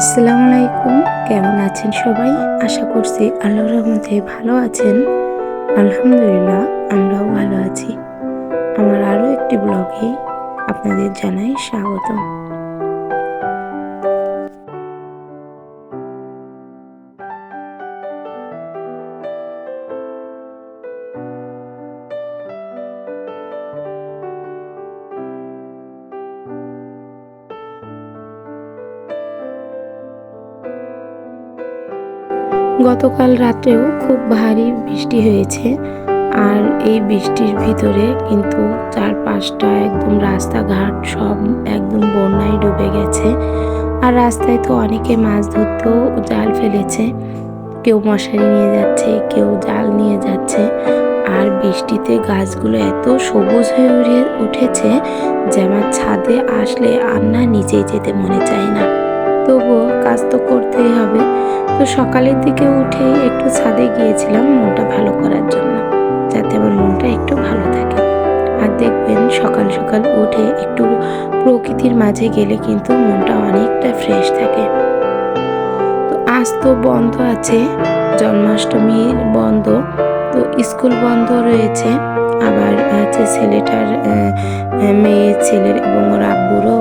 আসসালামু আলাইকুম। কেমন আছেন সবাই? আশা করছি আল্লাহর রহমতে ভালো আছেন। আলহামদুলিল্লাহ, আমরাও ভালো আছি। আমার আরও একটি ব্লগে আপনাদের জানাই স্বাগতম। গতকাল রাত্রেও খুব ভারী বৃষ্টি হয়েছে আর এই বৃষ্টির ভিতরে কিন্তু চারপাশটা একদম রাস্তাঘাট সব একদম বন্যায় ডুবে গেছে। আর রাস্তায় তো অনেকে মাছ ধরতেও জাল ফেলেছে। কেউ মশারি নিয়ে যাচ্ছে, কেউ জাল নিয়ে যাচ্ছে। আর বৃষ্টিতে গাছগুলো এত সবুজ হয়ে উঠে উঠেছে যে আমার ছাদে আসলে আর নিচেই যেতে মনে চায় না। তবুও কাজ তো করতেই হবে। তো সকালের দিকে উঠে একটু ছাদে গিয়েছিলাম মনটা ভালো করার জন্য, যাতে আমার মনটা একটু ভালো থাকে। আর দেখবেন সকাল সকাল উঠে একটু প্রকৃতির মাঝে গেলে কিন্তু মনটা অনেকটা ফ্রেশ থাকে। তো আজ তো বন্ধ আছে জন্মাষ্টমীর বন্ধ, তো স্কুল বন্ধ রয়েছে। আবার হচ্ছে ছেলেটার মেয়ে, ছেলের এবং ওর আব্বুরও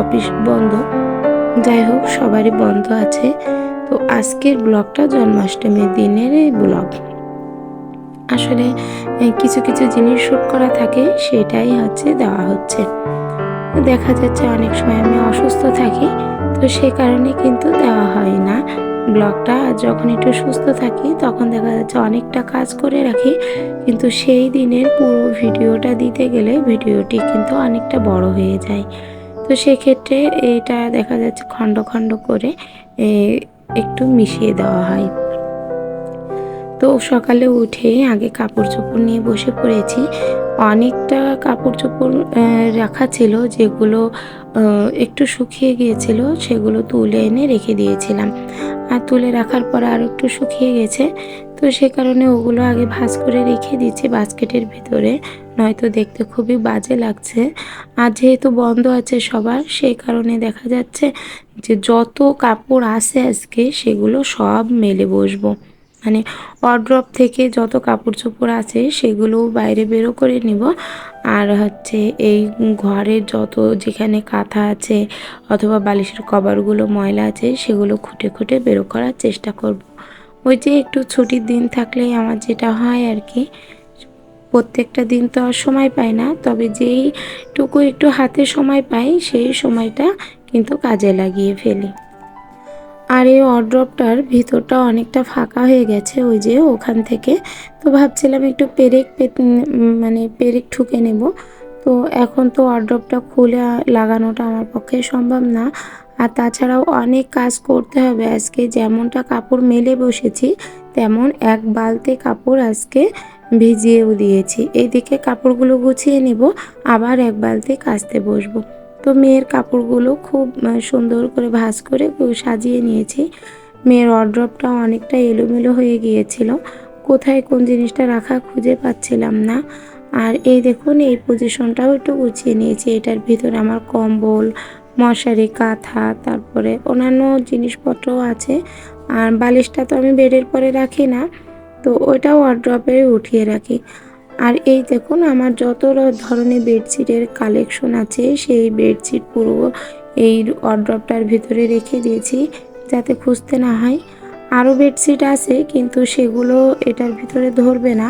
অফিস বন্ধ। যাই হোক, সবারই বন্ধ আছে। তো আজকের ব্লগটা জন্মাষ্টমীর দিনের এই ব্লগ। আসলে কিছু কিছু জিনিস শ্যুট করা থাকে, সেটাই হচ্ছে, দেওয়া হচ্ছে। দেখা যাচ্ছে অনেক সময় আমি অসুস্থ থাকি, তো সে কারণে কিন্তু দেওয়া হয় না। ব্লগটা যখন একটু সুস্থ থাকি, তখন দেখা যাচ্ছে অনেকটা কাজ করে রাখি, কিন্তু সেই দিনের পুরো ভিডিওটা দিতে গেলে ভিডিওটি কিন্তু অনেকটা বড় হয়ে যায়। তো সেক্ষেত্রে এটা দেখা যাচ্ছে খণ্ড খণ্ড করে একটু মিশিয়ে দেওয়া হয়। তো সকালে উঠে আগে কাপড় চোপড় নিয়ে বসে পড়েছি। অনেকটা কাপড় চোপড় রাখা ছিল যেগুলো একটু শুকিয়ে গিয়েছিল সেগুলো তুলে এনে রেখে দিয়েছিলাম। আর তুলে রাখার পর আর একটু শুকিয়ে গেছে। তো সে কারণে ওগুলো আগে ভাজ করে রেখে দিচ্ছি বাস্কেটের ভিতরে, নয়তো দেখতে খুবই বাজে লাগছে। আর যেহেতু বন্ধ আছে সবার, সেই কারণে দেখা যাচ্ছে যে যত কাপড় আছে আজকে সেগুলো সব মেলে বসবো। মানে অড্রপ থেকে যত কাপড় চোপড় আছে সেগুলো বাইরে বেরো করে নিব আর হচ্ছে এই ঘরের যত যেখানে কাঁথা আছে অথবা বালিশের কভারগুলো, ময়লা আছে সেগুলো খুঁটে খুঁটে বেরো করার চেষ্টা করব। ওই যে একটু ছুটির দিন থাকলেই আমার যেটা হয় আর কি, প্রত্যেকটা দিন তো আর সময় পাই না, তবে যেইটুকু একটু হাতে সময় পাই সেই সময়টা কিন্তু কাজে লাগিয়ে ফেলি আর এই অড্রপটার ভিতরটা অনেকটা ফাঁকা হয়ে গেছে, ওই যে ওখান থেকে। তো ভাবছিলাম একটু পেরেক মানে পেরেক ঠুকে নেব। তো এখন তো অড্রপটা খুলে লাগানোটা আমার পক্ষে সম্ভব না। আর তাছাড়াও অনেক কাজ করতে হবে আজকে, যেমনটা কাপড় মেলে বসেছি, তেমন এক বালতি কাপড় আজকে ভিজিয়েও দিয়েছি। এদিকে কাপড়গুলো গুছিয়ে নেব, আবার এক বালতি কাচতে বসবো। তো মেয়ের কাপড়গুলো খুব সুন্দর করে ভাজ করে সাজিয়ে নিয়েছি। মেয়ের অড্রপটা অনেকটা এলোমেলো হয়ে গিয়েছিল। কোথায় কোন জিনিসটা রাখা খুঁজে পাচ্ছিলাম না। আর এই দেখুন, এই পজিশনটাও একটু গুছিয়ে নিয়েছি। এটার ভিতরে আমার কম্বল, মশারি, কাঁথা, তারপরে অন্যান্য জিনিসপত্রও আছে। আর বালিশটা তো আমি বেডের পরে রাখি না, তো ওইটাও ওয়ার্ড্রপে উঠিয়ে রাখি। আর এই দেখুন, আমার যত ধরনের বেডশিটের কালেকশন আছে, সেই বেডশিট পুরো এই ওয়ার্ড্রপটার ভিতরে রেখে দিয়েছি, যাতে খুঁজতে না হয়। আরও বেডশিট আছে, কিন্তু সেগুলো এটার ভিতরে ধরবে না।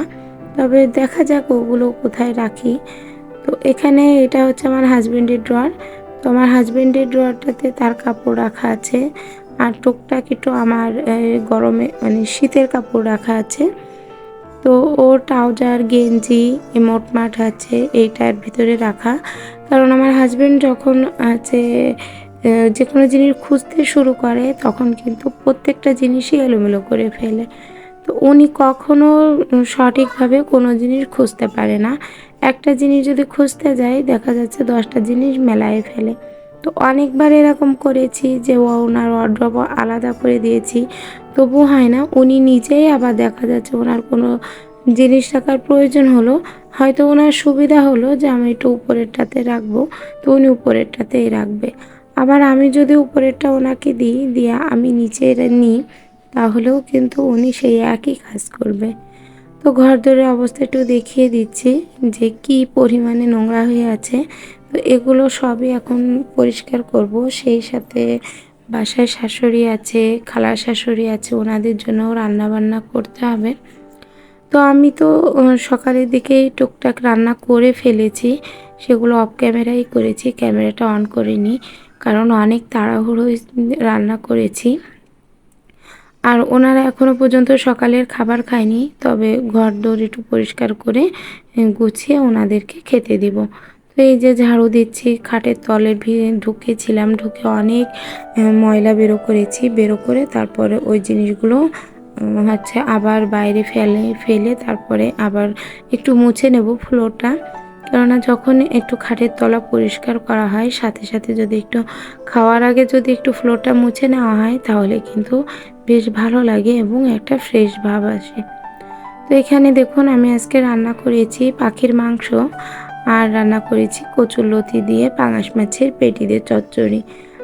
তবে দেখা যাক ওগুলো কোথায় রাখি। তো এখানে এটা হচ্ছে আমার হাজব্যান্ডের ড্রয়ার তো আমার হাজব্যান্ডের ড্রয়ারটাতে তার কাপড় রাখা আছে। আর টুকটাক একটু আমার গরমে মানে শীতের কাপড় রাখা আছে। তো ও ট্রাউজার, গেঞ্জি মোটমাট আছে, এইটার ভিতরে রাখা। কারণ আমার হাজব্যান্ড যখন আছে যে কোনো জিনিস খুঁজতে শুরু করে, তখন কিন্তু প্রত্যেকটা জিনিসই এলোমেলো করে ফেলে। তো উনি কখনো সঠিকভাবে কোনো জিনিস খুঁজতে পারে না। একটা জিনিস যদি খুঁজতে যায়, দেখা যাচ্ছে দশটা জিনিস মেলায় ফেলে। তো অনেকবার এরকম করেছি যে ওনার অড্রপ আলাদা করে দিয়েছি। তবু হয় না। উনি নিজেই আবার দেখা যাচ্ছে ওনার কোনো জিনিস রাখার প্রয়োজন হলো। হয়তো ওনার সুবিধা হলো যে আমি একটু উপরেরটাতে রাখব, তো উনি উপরেরটাতেই রাখবে। আবার আমি যদি উপরেরটা ওনাকে দিই, দিয়ে আমি নিচের নিই, তাহলেও কিন্তু উনি সেই একই কাজ করবে। তো ঘর দরের অবস্থা একটু দেখিয়ে দিচ্ছি যে কি পরিমাণে নোংরা হয়ে আছে। তো এগুলো সবই এখন পরিষ্কার করব, সেই সাথে বাসায় শাশুড়ি আছে, খালার শাশুড়ি আছে, ওনাদের জন্য রান্না বান্না করতে হবে। তো আমি তো সকালের দিকেই টুকটাক রান্না করে ফেলেছি, সেগুলো অফ ক্যামেরাই করেছি ক্যামেরাটা অন করিনি, কারণ অনেক তাড়াহুড়োই রান্না করেছি। আর ওনারা এখনও পর্যন্ত সকালের খাবার খায়নি, তবে ঘর দৌড় একটু পরিষ্কার করে গুছিয়ে ওনাদেরকে খেতে দিব। এই যে ঝাড়ু দিচ্ছি, খাটের তলে ঢুকেছিলাম, ঢুকে অনেক ময়লা বেরো করেছি, বেরো করে তারপরে ওই জিনিসগুলো হচ্ছে আবার বাইরে ফেলে ফেলে তারপরে আবার একটু মুছে নেব ফ্লোরটা। কেননা যখন একটু খাটের তলা পরিষ্কার করা হয়, সাথে সাথে যদি একটু খাওয়ার আগে যদি একটু ফ্লোরটা মুছে নেওয়া হয়, তাহলে কিন্তু বেশ ভালো লাগে এবং একটা ফ্রেশ ভাব আসে। তো এখানে দেখুন, আমি আজকে রান্না করেছি পাখির মাংস। আর রান্না করেছি কচুরলতি দিয়ে পাঙাশ মাছের পেটি দিয়ে চচ্চড়ি।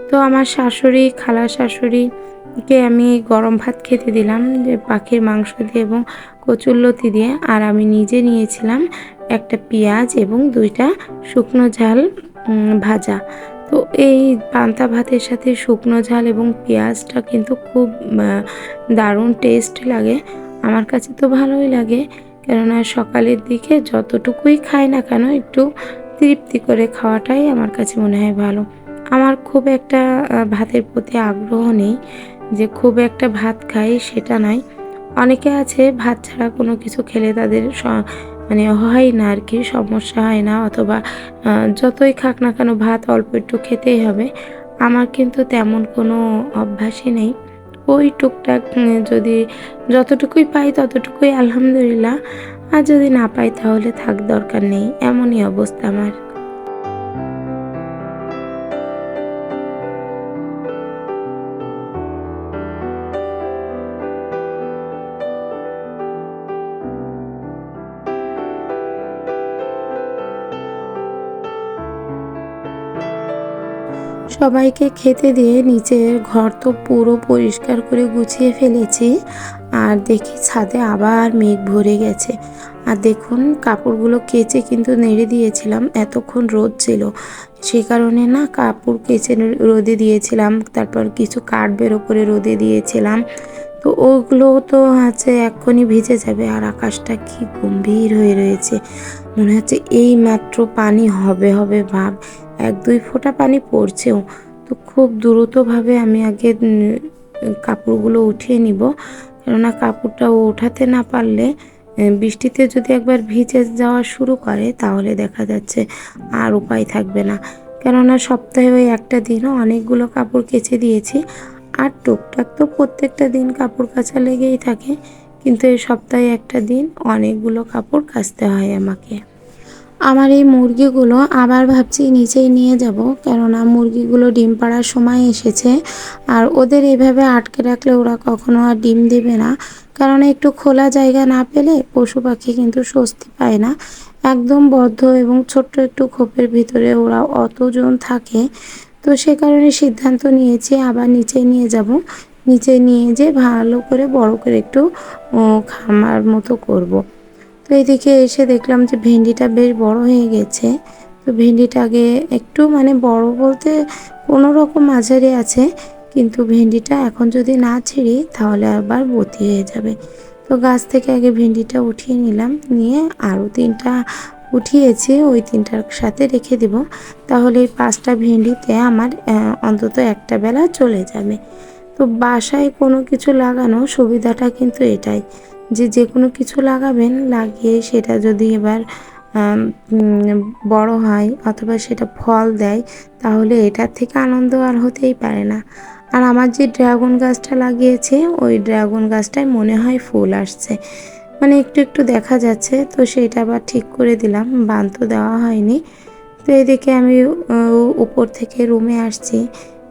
তো আমার শাশুড়ি, খালা শাশুড়িকে আমি গরম ভাত খেতে দিলাম, যে পাখির মাংস দিয়ে এবং কচুরলতি দিয়ে। আর আমি নিজে নিয়েছিলাম একটা পেঁয়াজ এবং দুইটা শুকনো ঝাল ভাজা। তো এই পান্তা ভাতের সাথে শুকনো ঝাল এবং পেঁয়াজটা কিন্তু খুব দারুণ টেস্ট লাগে। আমার কাছে তো ভালোই লাগে। কেননা সকালের দিকে যতটুকুই খাই না কেন একটু তৃপ্তি করে খাওয়াটাই আমার কাছে মনে হয় ভালো। আমার খুব একটা ভাতের প্রতি আগ্রহ নেই যে খুব একটা ভাত খাই সেটা নয় অনেকে আছে ভাত ছাড়া কোনো কিছু খেলে তাদের মানে হয় না আর কি, সমস্যা হয় না অথবা যতই খাক না কেন ভাত অল্প একটু খেতেই হবে। আমার কিন্তু তেমন কোনো অভ্যাসই নেই। ওই টুকটাক যদি যতটুকুই পাই ততটুকুই আলহামদুলিল্লাহ। আর যদি না পাই তাহলে থাক, দরকার নেই। এমনই অবস্থা আমার। সবাইকে খেতে দিয়ে নিচের ঘর তো পুরো পরিষ্কার করে গুছিয়ে ফেলেছি। আর দেখি ছাদে আবার মেঘ ভরে গেছে। আর দেখুন, কাপড়গুলো কেচে কিন্তু নেড়ে দিয়েছিলাম, এতক্ষণ রোদ ছিল। সে কারণে না কাপড় কেচে রোদে দিয়েছিলাম, তারপর কিছু কাঠ বের করে রোদে দিয়েছিলাম। তো ওগুলো তো আছে এক্ষুনি ভিজে যাবে আর আকাশটা কি গম্ভীর হয়ে রয়েছে। মনে হচ্ছে এই মাত্র পানি হবে হবে ভাব। এক দুই ফোঁটা পানি পড়ছেও। তো খুব দ্রুতভাবে আমি আগে কাপড়গুলো উঠিয়ে নিব। কেননা কাপড়টা ওঠাতে না পারলে বৃষ্টিতে যদি একবার ভিজে যাওয়া শুরু করে, তাহলে দেখা যাচ্ছে আর উপায় থাকবে না। কেননা সপ্তাহে ওই একটা দিনও অনেকগুলো কাপড় কেচে দিয়েছি। আর টুকটাক তো প্রত্যেকটা দিন কাপড় কাচা লেগেই থাকে, কিন্তু এই সপ্তাহে একটা দিন অনেকগুলো কাপড় কাচতে হয় আমাকে। আমার এই মুরগিগুলো আবার ভাবছি নিচেই নিয়ে যাব, কেননা মুরগিগুলো ডিম পাড়ার সময় এসেছে, আর ওদের এভাবে আটকে রাখলে ওরা কখনো আর ডিম দেবে না, কারণ একটু খোলা জায়গা না পেলে পশু পাখি কিন্তু স্বস্তি পায় না। একদম বদ্ধ এবং ছোট্ট একটু খোপের ভিতরে ওরা অতজন থাকে তো সে কারণে সিদ্ধান্ত নিয়েছি আবার নিচে নিয়ে যাব। নিচে নিয়ে যে ভালো করে, বড় করে একটু খামার মতো করব। তো এদিকে এসে দেখলাম যে ভেন্ডিটা বেশ বড় হয়ে গেছে। তো ভেন্ডিটাকে একটু মানে বড় বলতে কোনো রকম মাঝারি আছে, কিন্তু ভেন্ডিটা এখন যদি না ছিঁড়ি তাহলে আবার বতি হয়ে যাবে। তো গাছ থেকে আগে ভেন্ডিটা উঠিয়ে নিলাম, নিয়ে আরও তিনটা উঠিয়েছি, ওই তিনটার সাথে রেখে দেব। তাহলে এই পাঁচটা ভেন্ডিতে আমার অন্তত একটা বেলা চলে যাবে। তো বাসায় কোনো কিছু লাগানো সুবিধাটা কিন্তু এটাই যে যে কোনো কিছু লাগাবেন, লাগিয়ে সেটা যদি এবার বড় হয় অথবা সেটা ফল দেয়, তাহলে এটার থেকে আনন্দ আর হতেই পারে না। আর আমার যে ড্রাগন গাছটা লাগিয়েছে, ওই ড্রাগন গাছটায় মনে হয় ফুল আসছে। মানে একটু একটু দেখা যাচ্ছে, তো সেটা আবার ঠিক করে দিলাম বান তো দেওয়া হয়নি। তো এদিকে আমি উপর থেকে রুমে আসছি,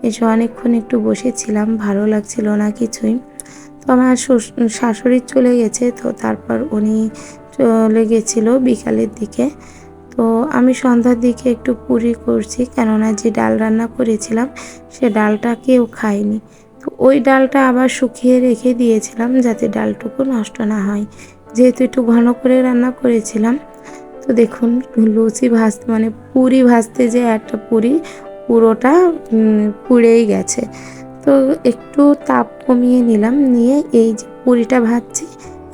এসে অনেকক্ষণ একটু বসেছিলাম, ভালো লাগছিল না কিছুই। তো আমার শাশুড়ি চলে গেছে, তো তারপর উনি চলে গেছিল বিকালের দিকে। তো আমি সন্ধ্যার দিকে একটু পুরি করছি, কেননা যে ডাল রান্না করেছিলাম, সে ডালটা কেউ খায়নি। তো ওই ডালটা আবার শুকিয়ে রেখে দিয়েছিলাম, যাতে ডালটুকু নষ্ট না হয়। যেহেতু একটু ঘন করে রান্না করেছিলাম, তো দেখুন লুচি ভাজতে মানে পুরি ভাজতে যে একটা পুরি, পুরোটা পুড়েই গেছে। তো একটু তাপ কমিয়ে নিলাম, নিয়ে এই যে পুরিটা ভাজছি,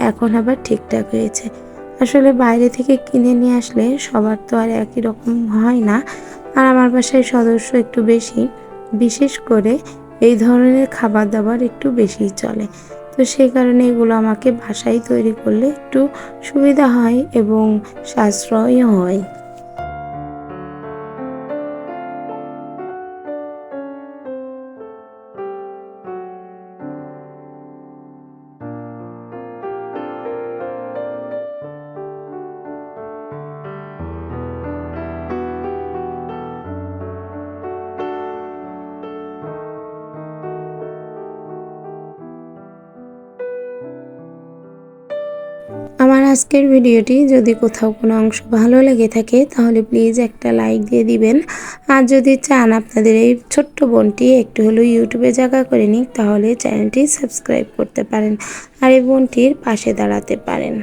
এখন আবার ঠিকঠাক হয়েছে। আসলে বাইরে থেকে কিনে নিয়ে আসলে সবার তো আর একই রকম হয় না, আর আমার বাসায় সদস্য একটু বেশি, বিশেষ করে এই ধরনের খাবার দাবার একটু বেশিই চলে। তো সেই কারণে এগুলো আমাকে বাসায় তৈরি করলে একটু সুবিধা হয় এবং সাশ্রয়ও হয়। আজকের ভিডিওটি যদি কোথাও কোনো অংশ ভালো লেগে থাকে, তাহলে প্লিজ একটা লাইক দিয়ে দিবেন। আর যদি চান আপনাদের এই ছোট্ট বোনটি একটু হলেও ইউটিউবে জায়গা করে নিক, তাহলে চ্যানেলটি সাবস্ক্রাইব করতে পারেন আর এই বোনটির পাশে দাঁড়াতে পারেন।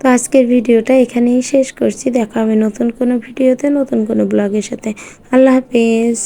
তো আজকের ভিডিওটা এখানেই শেষ করছি। দেখা হবে নতুন কোনো ভিডিওতে, নতুন কোনো ব্লগের সাথে। আল্লাহ হাফেজ।